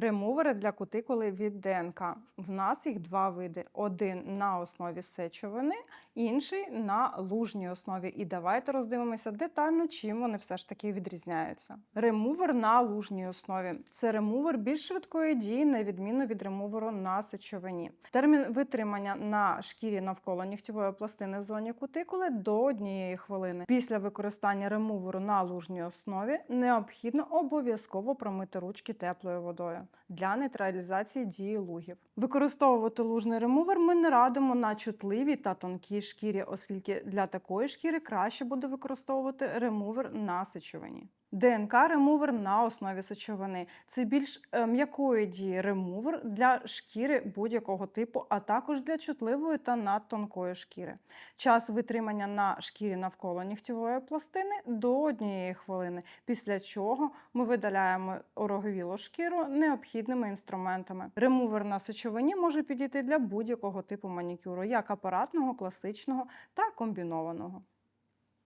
Ремувери для кутикули від ДНК. В нас їх два види: один на основі сечовини, інший на лужній основі. І давайте роздивимося детально, чим вони все ж таки відрізняються. Ремувер на лужній основі це ремувер більш швидкої дії, на відміну від ремуверу на сечовині. Термін витримання на шкірі навколо нігтєвої пластини в зоні кутикули до однієї хвилини. Після використання ремуверу на лужній основі необхідно обов'язково промити ручки теплою водою для нейтралізації дії лугів. Використовувати лужний ремувер ми не радимо на чутливій та тонкій шкірі, оскільки для такої шкіри краще буде використовувати ремувер на сечовині. ДНК ремувер на основі сечовини. Це більш е, м'якої дії ремувер для шкіри будь-якого типу, а також для чутливої та надтонкої шкіри. Час витримання на шкірі навколо нігтєвої пластини до однієї хвилини, після чого ми видаляємо ороговілу шкіру необхідними інструментами. Ремувер на сечовині може підійти для будь-якого типу манікюру, як апаратного, класичного та комбінованого.